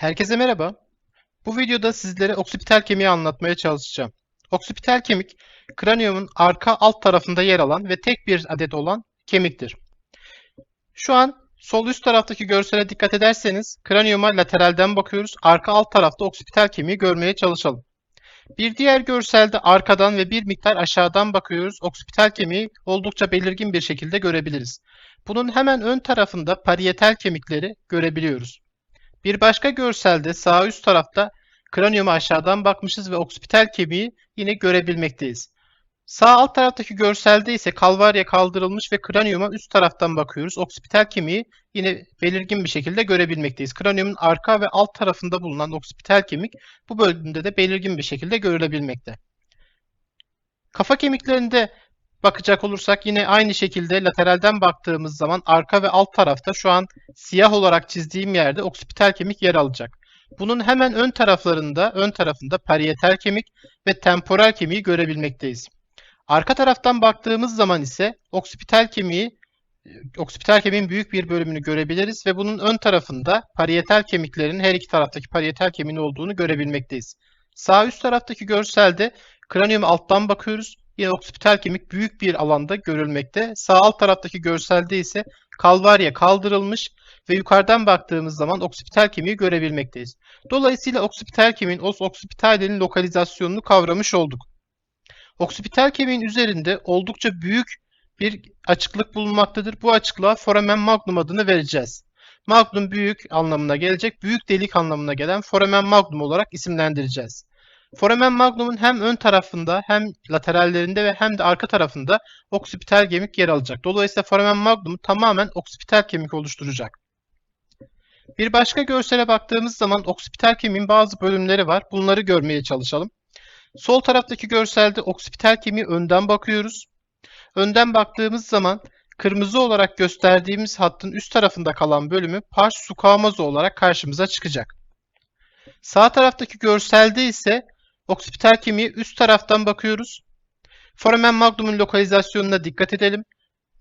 Herkese merhaba. Bu videoda sizlere oksipital kemiği anlatmaya çalışacağım. Oksipital kemik, kraniyumun arka alt tarafında yer alan ve tek bir adet olan kemiktir. Şu an sol üst taraftaki görsele dikkat ederseniz kraniyuma lateralden bakıyoruz. Arka alt tarafta oksipital kemiği görmeye çalışalım. Bir diğer görselde arkadan ve bir miktar aşağıdan bakıyoruz. Oksipital kemiği oldukça belirgin bir şekilde görebiliriz. Bunun hemen ön tarafında parietal kemikleri görebiliyoruz. Bir başka görselde sağ üst tarafta kranyuma aşağıdan bakmışız ve oksipital kemiği yine görebilmekteyiz. Sağ alt taraftaki görselde ise kalvarya kaldırılmış ve kranyuma üst taraftan bakıyoruz. Oksipital kemiği yine belirgin bir şekilde görebilmekteyiz. Kranyumun arka ve alt tarafında bulunan oksipital kemik bu bölümde de belirgin bir şekilde görülebilmekte. Kafa kemiklerinde bakacak olursak yine aynı şekilde lateralden baktığımız zaman arka ve alt tarafta şu an siyah olarak çizdiğim yerde oksipital kemik yer alacak. Bunun hemen ön taraflarında, ön tarafında parietal kemik ve temporal kemiği görebilmekteyiz. Arka taraftan baktığımız zaman ise oksipital kemiği oksipital kemiğin büyük bir bölümünü görebiliriz ve bunun ön tarafında parietal kemiklerin her iki taraftaki parietal kemiğin olduğunu görebilmekteyiz. Sağ üst taraftaki görselde kranium alttan bakıyoruz. Yine oksipital kemik büyük bir alanda görülmekte. Sağ alt taraftaki görselde ise kalvarya kaldırılmış ve yukarıdan baktığımız zaman oksipital kemiği görebilmekteyiz. Dolayısıyla oksipital kemiğin os oksipitalinin lokalizasyonunu kavramış olduk. Oksipital kemiğin üzerinde oldukça büyük bir açıklık bulunmaktadır. Bu açıklığa foramen magnum adını vereceğiz. Magnum büyük anlamına gelecek, büyük delik anlamına gelen foramen magnum olarak isimlendireceğiz. Foramen magnum'un hem ön tarafında hem laterallerinde ve hem de arka tarafında oksipital kemik yer alacak. Dolayısıyla foramen magnum tamamen oksipital kemik oluşturacak. Bir başka görsele baktığımız zaman oksipital kemiğin bazı bölümleri var. Bunları görmeye çalışalım. Sol taraftaki görselde oksipital kemiği önden bakıyoruz. Önden baktığımız zaman kırmızı olarak gösterdiğimiz hattın üst tarafında kalan bölümü pars squamosa olarak karşımıza çıkacak. Sağ taraftaki görselde ise oksipital kemiği üst taraftan bakıyoruz. Foramen magnum'un lokalizasyonuna dikkat edelim.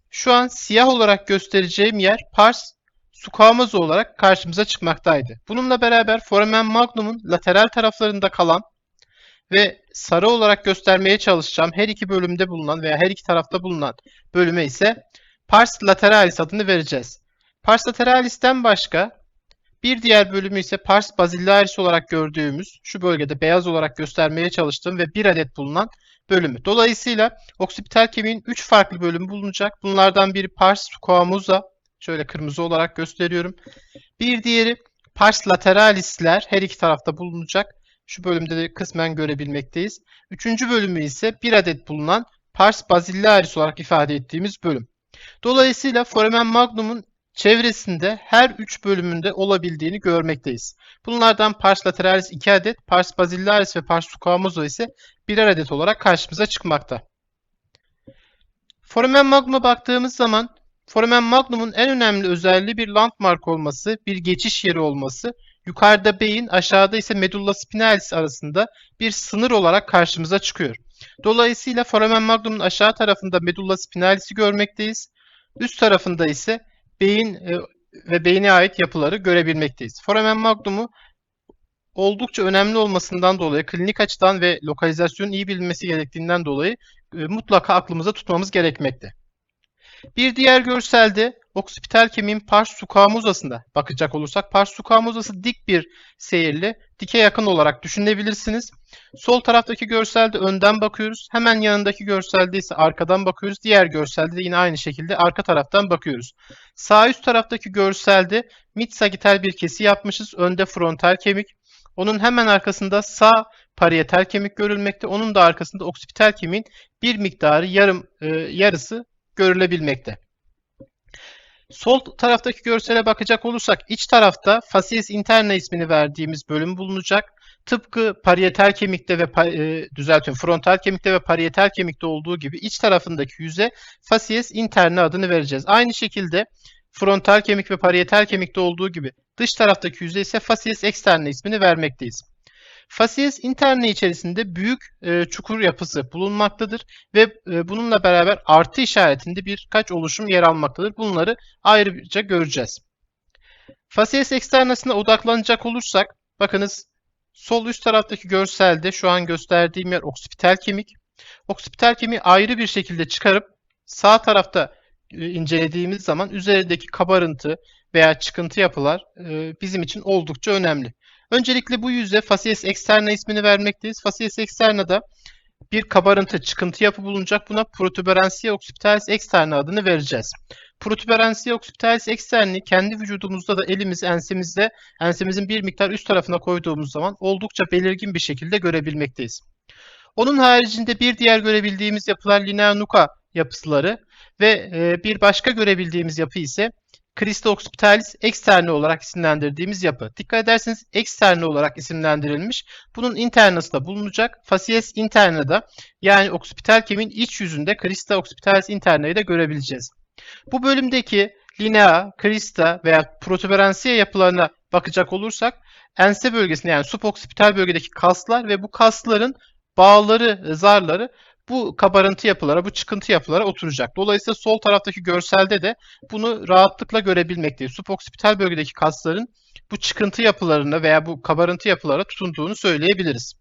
Şu an siyah olarak göstereceğim yer pars squamosa olarak karşımıza çıkmaktaydı. Bununla beraber foramen magnum'un lateral taraflarında kalan ve sarı olarak göstermeye çalışacağım her iki bölümde bulunan veya her iki tarafta bulunan bölüme ise pars lateralis adını vereceğiz. Pars lateralis'ten başka bir diğer bölümü ise pars basilaris olarak gördüğümüz şu bölgede beyaz olarak göstermeye çalıştığım ve bir adet bulunan bölümü. Dolayısıyla oksipital kemiğin 3 farklı bölümü bulunacak. Bunlardan biri pars squamosa şöyle kırmızı olarak gösteriyorum. Bir diğeri pars lateralisler her iki tarafta bulunacak. Şu bölümde de kısmen görebilmekteyiz. Üçüncü bölümü ise bir adet bulunan pars basilaris olarak ifade ettiğimiz bölüm. Dolayısıyla foramen magnum'un çevresinde her üç bölümünde olabildiğini görmekteyiz. Bunlardan pars lateralis 2 adet, pars basilaris ve pars squamosa ise birer adet olarak karşımıza çıkmakta. Foramen magnum'a baktığımız zaman foramen magnum'un en önemli özelliği bir landmark olması, bir geçiş yeri olması, yukarıda beyin, aşağıda ise medulla spinalis arasında bir sınır olarak karşımıza çıkıyor. Dolayısıyla foramen magnum'un aşağı tarafında medulla spinalis'i görmekteyiz. Üst tarafında ise beyin e, ve beyine ait yapıları görebilmekteyiz. Foramen magnum'u oldukça önemli olmasından dolayı, klinik açıdan ve lokalizasyonun iyi bilinmesi gerektiğinden dolayı e, mutlaka aklımıza tutmamız gerekmekte. Bir diğer görselde oksipital kemiğin pars squamosasında bakacak olursak pars squamosası dik bir seyirli, dike yakın olarak düşünebilirsiniz. Sol taraftaki görselde önden bakıyoruz. Hemen yanındaki görselde ise arkadan bakıyoruz. Diğer görselde de yine aynı şekilde arka taraftan bakıyoruz. Sağ üst taraftaki görselde mid sagital bir kesi yapmışız. Önde frontal kemik. Onun hemen arkasında sağ parietal kemik görülmekte. Onun da arkasında oksipital kemiğin bir miktarı yarım e, yarısı görülebilmekte. Sol taraftaki görsele bakacak olursak iç tarafta facies interna ismini verdiğimiz bölüm bulunacak. Tıpkı parietal kemikte ve e, düzeltiyorum frontal kemikte ve parietal kemikte olduğu gibi iç tarafındaki yüze facies interna adını vereceğiz. Aynı şekilde frontal kemik ve parietal kemikte olduğu gibi dış taraftaki yüze ise facies externa ismini vermekteyiz. Facies interne içerisinde büyük e, çukur yapısı bulunmaktadır ve e, bununla beraber artı işaretinde birkaç oluşum yer almaktadır. Bunları ayrıca göreceğiz. Facies externasına odaklanacak olursak, bakınız sol üst taraftaki görselde şu an gösterdiğim yer oksipital kemik. Oksipital kemiği ayrı bir şekilde çıkarıp sağ tarafta e, incelediğimiz zaman üzerindeki kabarıntı veya çıkıntı yapılar e, bizim için oldukça önemli. Öncelikle bu yüze facies externa ismini vermekteyiz. Facies externa'da bir kabarıntı, çıkıntı yapı bulunacak. Buna protuberantia occipitalis externa adını vereceğiz. Protuberantia occipitalis externi kendi vücudumuzda da elimizi ensemizde, ensemizin bir miktar üst tarafına koyduğumuz zaman oldukça belirgin bir şekilde görebilmekteyiz. Onun haricinde bir diğer görebildiğimiz yapılar linea nuca yapıları ve e, bir başka görebildiğimiz yapı ise Christa occipitalis externi olarak isimlendirdiğimiz yapı. Dikkat ederseniz externi olarak isimlendirilmiş. Bunun internası da bulunacak. Facies interna da yani oksipital kemiğin iç yüzünde Christa occipitalis interna'yı da görebileceğiz. Bu bölümdeki linea, Christa veya protuberansia yapılarına bakacak olursak ense bölgesinde yani suboksipital bölgedeki kaslar ve bu kasların bağları, zarları bu kabarıntı yapılara, bu çıkıntı yapılara oturacak. Dolayısıyla sol taraftaki görselde de bunu rahatlıkla görebilmekteyiz. Suboksipital bölgedeki kasların bu çıkıntı yapılarına veya bu kabarıntı yapılara tutunduğunu söyleyebiliriz.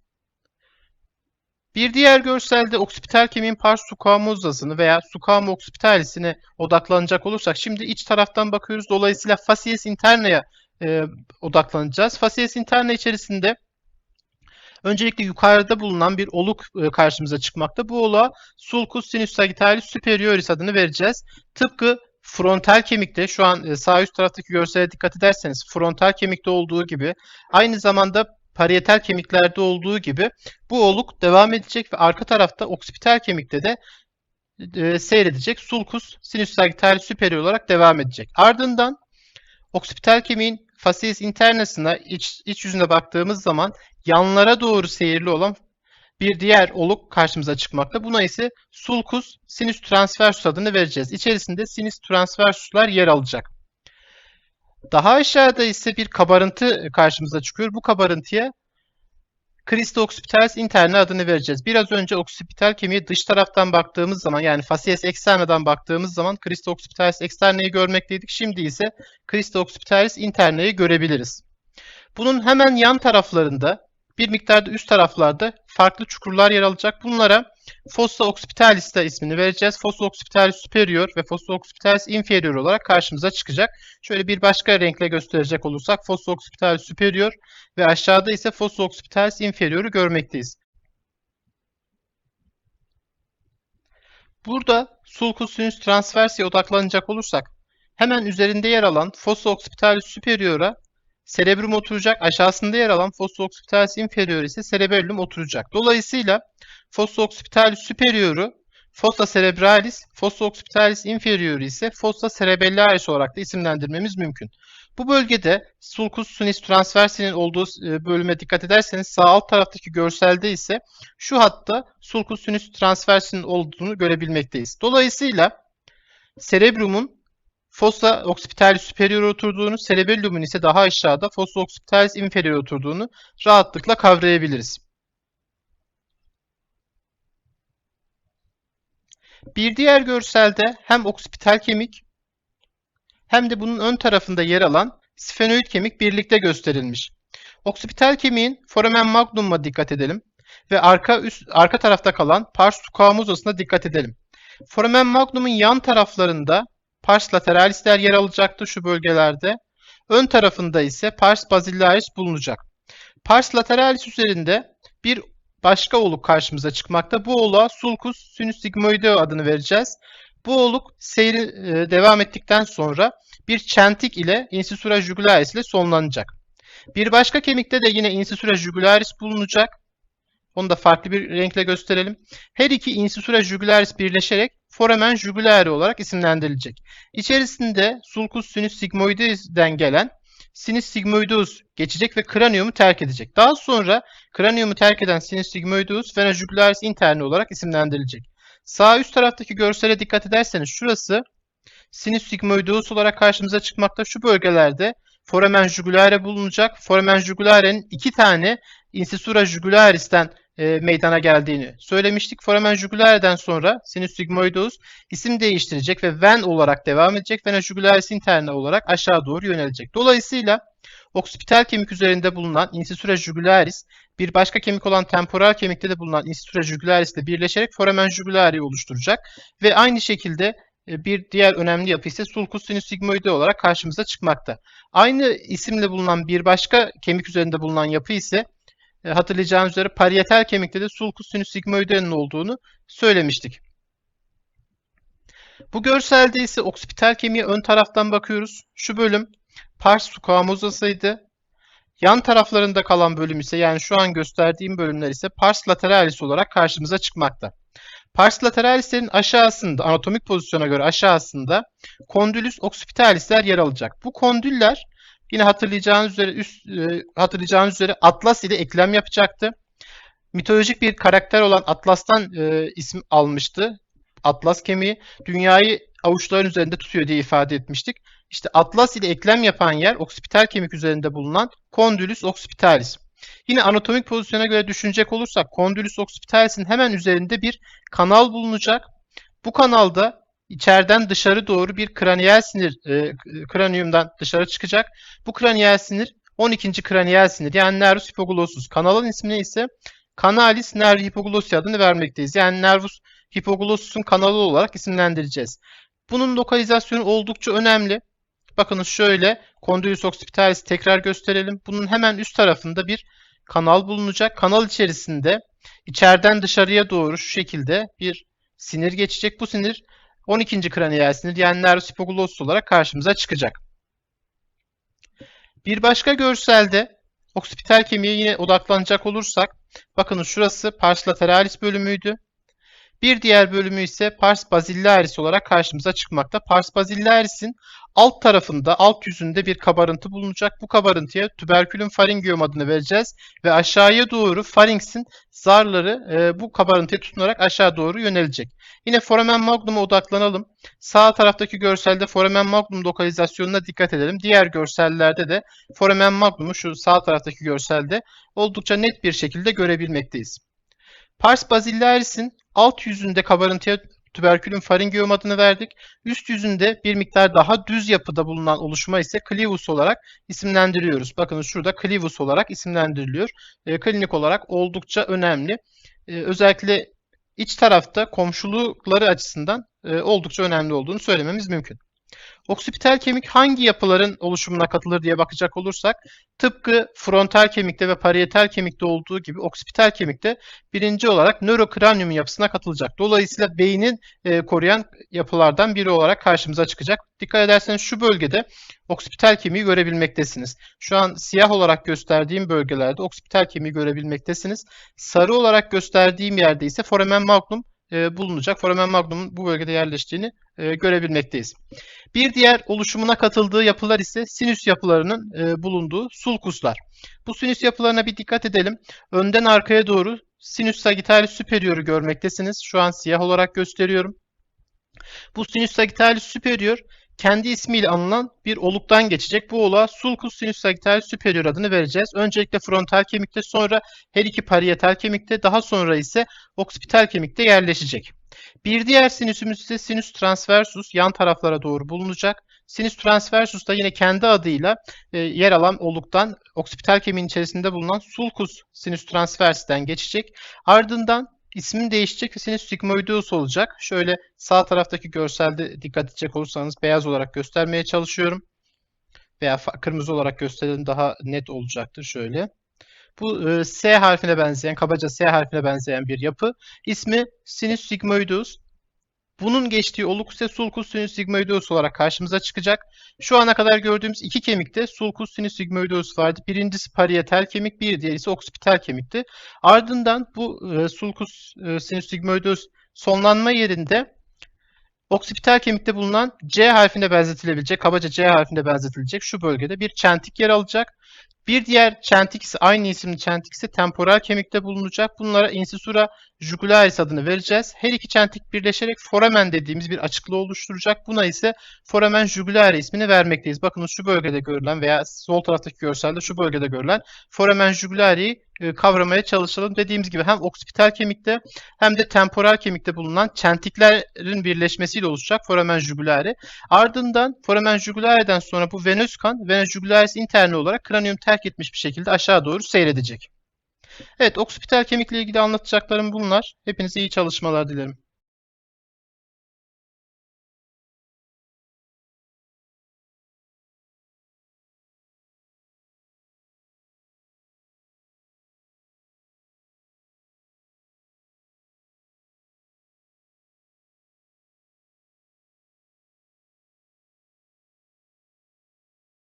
Bir diğer görselde oksipital kemiğin pars squamosasını veya squamo occipitalis'ine odaklanacak olursak şimdi iç taraftan bakıyoruz. Dolayısıyla facies interna'ya e, odaklanacağız. Facies interna içerisinde Öncelikle yukarıda bulunan bir oluk e, karşımıza çıkmakta. Bu oluğa sulcus sinus sagittalis superioris adını vereceğiz. Tıpkı frontal kemikte şu an e, sağ üst taraftaki görsele dikkat ederseniz frontal kemikte olduğu gibi aynı zamanda parietal kemiklerde olduğu gibi bu oluk devam edecek ve arka tarafta oksipital kemikte de e, seyredecek. Sulcus sinus sagittalis superior olarak devam edecek. Ardından oksipital kemiğin facies internasına iç, iç yüzüne baktığımız zaman yanlara doğru seyirli olan bir diğer oluk karşımıza çıkmakta. Buna ise sulcus sinus transversus adını vereceğiz. İçerisinde sinus transversuslar yer alacak. Daha aşağıda ise bir kabarıntı karşımıza çıkıyor. Bu kabarıntıya Christo occipitalis interna adını vereceğiz. Biraz önce oksipital kemiği dış taraftan baktığımız zaman yani facies externa'dan baktığımız zaman Christo occipitalis externa'yı görmekteydik. Şimdi ise Christo occipitalis interna'yı görebiliriz. Bunun hemen yan taraflarında bir miktarda üst taraflarda farklı çukurlar yer alacak. Bunlara fossa occipitalis ismini vereceğiz. Fossa occipitalis superior ve fossa occipitalis inferior olarak karşımıza çıkacak. Şöyle bir başka renkle gösterecek olursak fossa occipitalis superior ve aşağıda ise fossa occipitalis inferior'u görmekteyiz. Burada sulcus sinus transversi'ye odaklanacak olursak hemen üzerinde yer alan fossa occipitalis superior'a Cerebrum oturacak. Aşağısında yer alan fossa occipitalis inferior ise cerebellum oturacak. Dolayısıyla fossa occipitalis superioru fossa cerebralis, fossa occipitalis inferior ise fossa cerebellaris olarak da isimlendirmemiz mümkün. Bu bölgede sulcus sinus transversi'nin olduğu e, bölüme dikkat ederseniz sağ alt taraftaki görselde ise şu hatta sulcus sinus transversi'nin olduğunu görebilmekteyiz. Dolayısıyla cerebrumun Fossa occipitalis superior oturduğunu, cerebellumun ise daha aşağıda fossa occipitalis inferior oturduğunu rahatlıkla kavrayabiliriz. Bir diğer görselde hem oksipital kemik hem de bunun ön tarafında yer alan sfenoid kemik birlikte gösterilmiş. Oksipital kemiğin foramen magnum'a dikkat edelim ve arka üst arka tarafta kalan pars squamosa'sına dikkat edelim. Foramen magnum'un yan taraflarında pars lateralisler yer alacaktı şu bölgelerde. Ön tarafında ise pars basilaris bulunacak. Pars lateralis üzerinde bir başka oluk karşımıza çıkmakta. Bu oluğa sulcus sinus adını vereceğiz. Bu oluk seyri e, devam ettikten sonra bir çentik ile incisura jugularis ile sonlanacak. Bir başka kemikte de yine incisura jugularis bulunacak. Onu da farklı bir renkle gösterelim. Her iki incisura jugularis birleşerek foramen jugulare olarak isimlendirilecek. İçerisinde sulcus sinus sigmoides'den gelen sinus sigmoideus geçecek ve kraniyumu terk edecek. Daha sonra kraniyumu terk eden sinus sigmoideus vena jugularis olarak isimlendirilecek. Sağ üst taraftaki görsele dikkat ederseniz şurası sinus sigmoideus olarak karşımıza çıkmakta. Şu bölgelerde foramen jugulare bulunacak. Foramen jugulare'nin iki tane incisura jugularis'ten e, meydana geldiğini söylemiştik. Foramen jugulare'den sonra sinüs sigmoideus isim değiştirecek ve ven olarak devam edecek. Vena jugularis interna olarak aşağı doğru yönelecek. Dolayısıyla oksipital kemik üzerinde bulunan insisura jugularis bir başka kemik olan temporal kemikte de bulunan insisura jugularis ile birleşerek foramen jugulari oluşturacak ve aynı şekilde e, bir diğer önemli yapı ise sulcus sinus sigmoide olarak karşımıza çıkmakta. Aynı isimle bulunan bir başka kemik üzerinde bulunan yapı ise e, hatırlayacağınız üzere parietal kemikte de sulcus sinus sigmoide'nin olduğunu söylemiştik. Bu görselde ise oksipital kemiğe ön taraftan bakıyoruz. Şu bölüm pars squamosa'sıydı. Yan taraflarında kalan bölüm ise yani şu an gösterdiğim bölümler ise pars lateralis olarak karşımıza çıkmakta. Pars lateralislerin aşağısında, anatomik pozisyona göre aşağısında kondylus occipitalisler yer alacak. Bu kondüller yine hatırlayacağınız üzere üst e, hatırlayacağınız üzere atlas ile eklem yapacaktı. Mitolojik bir karakter olan Atlas'tan e, isim almıştı. Atlas kemiği dünyayı avuçların üzerinde tutuyor diye ifade etmiştik. İşte atlas ile eklem yapan yer oksipital kemik üzerinde bulunan kondylus occipitalis. Yine anatomik pozisyona göre düşünecek olursak kondylus occipitalis'in hemen üzerinde bir kanal bulunacak. Bu kanalda içeriden dışarı doğru bir kraniyel sinir e, kraniyumdan dışarı çıkacak. Bu kraniyel sinir 12. kraniyel sinir yani nervus hypoglosus. Kanalın ismini ise Canalis nervi hypoglosi adını vermekteyiz. Yani nervus hypoglosus'un kanalı olarak isimlendireceğiz. Bunun lokalizasyonu oldukça önemli. Bakınız şöyle kondylus occipitalis tekrar gösterelim. Bunun hemen üst tarafında bir kanal bulunacak. Kanal içerisinde içeriden dışarıya doğru şu şekilde bir sinir geçecek. Bu sinir 12. kraniyel sinir yani nervus hypoglosus olarak karşımıza çıkacak. Bir başka görselde oksipital kemiğe yine odaklanacak olursak bakınız şurası pars lateralis bölümüydü. Bir diğer bölümü ise pars basillaris olarak karşımıza çıkmakta. Pars basillaris'in alt tarafında, alt yüzünde bir kabarıntı bulunacak. Bu kabarıntıya tüberkülün faringium adını vereceğiz ve aşağıya doğru faringsin zarları e, bu kabarıntıya tutunarak aşağı doğru yönelecek. Yine foramen magnum'a odaklanalım. Sağ taraftaki görselde foramen magnum lokalizasyonuna dikkat edelim. Diğer görsellerde de foramen magnumu şu sağ taraftaki görselde oldukça net bir şekilde görebilmekteyiz. Pars basillaris'in alt yüzünde kabarıntıya tüberkülün faringium adını verdik. Üst yüzünde bir miktar daha düz yapıda bulunan oluşuma ise clivus olarak isimlendiriyoruz. Bakın şurada clivus olarak isimlendiriliyor. E, klinik olarak oldukça önemli. E, özellikle iç tarafta komşulukları açısından e, oldukça önemli olduğunu söylememiz mümkün. Oksipital kemik hangi yapıların oluşumuna katılır diye bakacak olursak tıpkı frontal kemikte ve parietal kemikte olduğu gibi oksipital kemikte birinci olarak nörokranyum yapısına katılacak. Dolayısıyla beynin e, koruyan yapılardan biri olarak karşımıza çıkacak. Dikkat ederseniz şu bölgede oksipital kemiği görebilmektesiniz. Şu an siyah olarak gösterdiğim bölgelerde oksipital kemiği görebilmektesiniz. Sarı olarak gösterdiğim yerde ise foramen magnum e, bulunacak. Foramen magnum'un bu bölgede yerleştiğini e, görebilmekteyiz. Bir diğer oluşumuna katıldığı yapılar ise sinüs yapılarının e, bulunduğu sulkuslar. Bu sinüs yapılarına bir dikkat edelim. Önden arkaya doğru sinüs sagittalis superior'u görmektesiniz. Şu an siyah olarak gösteriyorum. Bu sinüs sagittalis superior kendi ismiyle anılan bir oluktan geçecek. Bu oluğa sulcus sinus sagittalis superior adını vereceğiz. Öncelikle frontal kemikte sonra her iki parietal kemikte daha sonra ise oksipital kemikte yerleşecek. Bir diğer sinüsümüz ise sinus transversus yan taraflara doğru bulunacak. Sinus transversus da yine kendi adıyla e, yer alan oluktan oksipital kemiğin içerisinde bulunan sulcus sinus transversiden geçecek. Ardından ismin değişecek ve sinüs sigmoideus olacak. Şöyle sağ taraftaki görselde dikkat edecek olursanız beyaz olarak göstermeye çalışıyorum. Veya kırmızı olarak gösterelim daha net olacaktır şöyle. Bu e, S harfine benzeyen, kabaca S harfine benzeyen bir yapı. İsmi sinüs sigmoideus. Bunun geçtiği oluk ise sulcus sinus sigmoideus olarak karşımıza çıkacak. Şu ana kadar gördüğümüz iki kemikte sulcus sinus sigmoideus vardı. Birincisi parietal kemik, bir diğeri oksipital kemikti. Ardından bu e, sulcus e, sinus sigmoideus sonlanma yerinde oksipital kemikte bulunan C harfine benzetilebilecek, kabaca C harfine benzetilecek şu bölgede bir çentik yer alacak. Bir diğer ise aynı isimli çentik ise temporal kemikte bulunacak. Bunlara insisura jugularis adını vereceğiz. Her iki çentik birleşerek foramen dediğimiz bir açıklığı oluşturacak. Buna ise foramen jugulare ismini vermekteyiz. Bakın şu bölgede görülen veya sol taraftaki görselde şu bölgede görülen foramen jugulare'yi e, kavramaya çalışalım. Dediğimiz gibi hem oksipital kemikte hem de temporal kemikte bulunan çentiklerin birleşmesiyle oluşacak foramen jugulare. Ardından foramen jugulare'den sonra bu venöz kan vena jugularis interne olarak kraniyum terk etmiş bir şekilde aşağı doğru seyredecek. Evet, oksipital kemikle ilgili anlatacaklarım bunlar. Hepinize iyi çalışmalar dilerim.